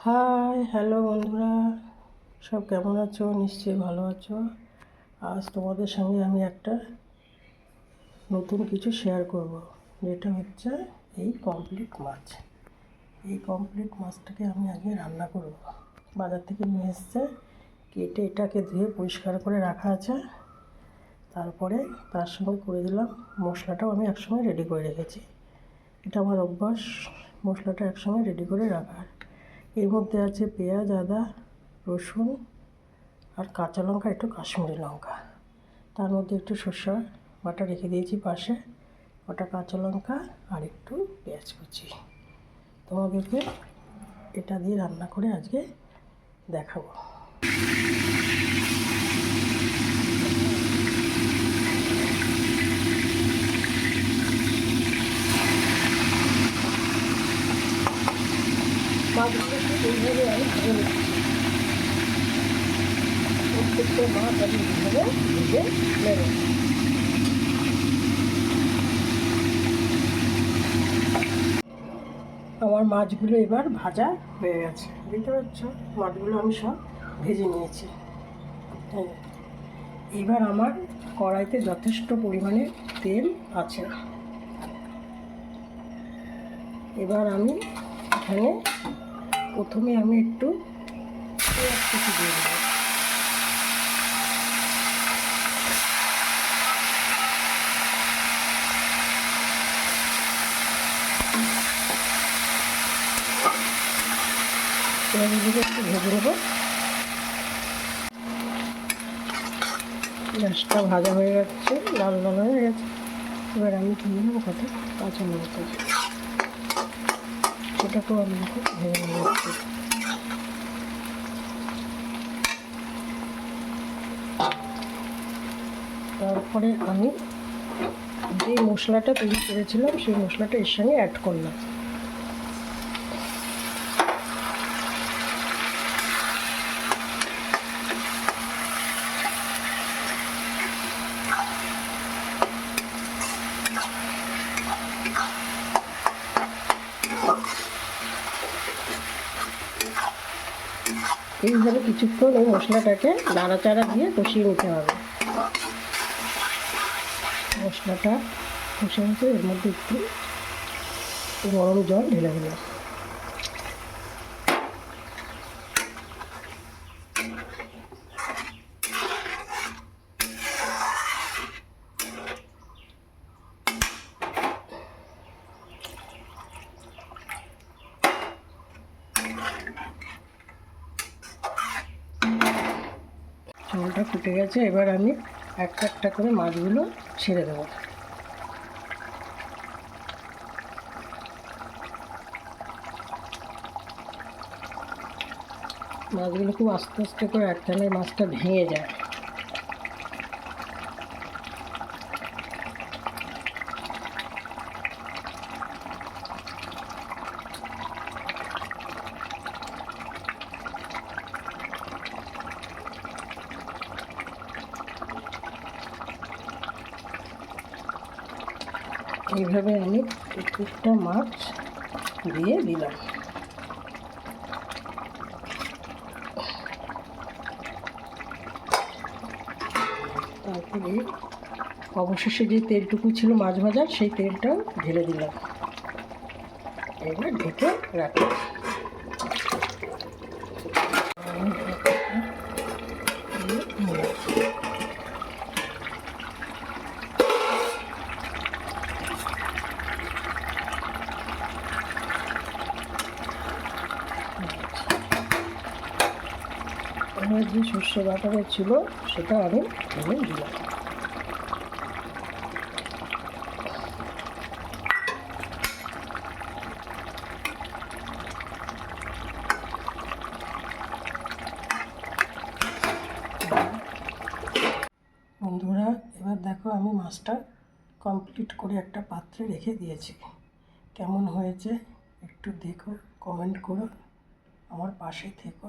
Hi hello বন্ধুরা। সব কেমন আছো? নিশ্চয়ই ভালো আছো। আজ তোমাদের সঙ্গে আমি একটা নতুন কিছু শেয়ার করব। যেটা হচ্ছে এই কমপ্লিট মাছ। এই কমপ্লিট মাছটাকে আমি আগে রান্না করব। বাজার থেকে নিয়ে এসছে। কেটে এটাকে ধুয়ে পরিষ্কার করে রাখা আছে। তারপরে তার সঙ্গে করে দিলাম। মশলাটাও আমি একসঙ্গে রেডি করে রেখেছি। এটা আমার অভ্যাস। মশলাটা একসঙ্গে রেডি করে রাখার। এর মধ্যে আছে পেঁয়াজ, আদা, রসুন আর কাঁচা লঙ্কা, একটু কাশ্মীরি লঙ্কা। তার মধ্যে একটু সর্ষা বাটা রেখে দিয়েছি পাশে ওটা কাঁচা লঙ্কা আর একটু পেঁয়াজ কুচি। তোমাদেরকে এটা দিয়ে রান্না করে আজকে দেখাবো। এইভাবে আমি প্রত্যেকটা মাছ ভেজে আমার মাছগুলো এবার ভাজা হয়ে গেছে। দেখতে পাচ্ছ? মাছগুলো আমি সব ভেজে নিয়েছি। হ্যাঁ। এবার আমার কড়াইতে যথেষ্ট পরিমাণে তেল আছে। এবার আমি এখানে প্রথমে আমি একটু দিয়ে দেবো। একটু ভেজে নেব। পেঁয়াজটা ভাজা হয়ে যাচ্ছে লাল লাল হয়ে গেছে। এবার আমি দিয়ে নেব কত কাঁচা লঙ্কা। সেটাকেও আমি এখন ভেজে নিচ্ছি তারপরে আমি যে মশলাটা তৈরি করেছিলাম, সেই মশলাটা এর সঙ্গে অ্যাড করলাম। এইভাবে কিছুক্ষণ ওই মশলাটাকে নাড়াচাড়া দিয়ে কষিয়ে নিতে হবে। মশলাটা কষে নিতে এর মধ্যে একটু গরম জল ঢেলে দিলাম। ঝোলটা ফুটে গেছে, এবার আমি একটা একটা করে মাছগুলো ছেড়ে দেবো। মাছগুলো খুব আস্তে আস্তে করে একটা মাছটা ভেঙে যায়। এইভাবে আমি প্রত্যেকটা মাছ দিয়ে দিলাম। তারপরে অবশেষে যে তেলটুকু ছিল মাছ ভাজার, সেই তেলটাও ঢেলে দিলাম। এবার ঢেকে রাখলাম আমার যে সর্ষে বাটাটা ছিল সেটা আমি ঢেলে দিলাম। বন্ধুরা, এবার দেখো আমি মাছটা কমপ্লিট করে একটা পাত্রে রেখে দিয়েছি। কেমন হয়েছে একটু দেখো কমেন্ট করো, আমার পাশে থেকো।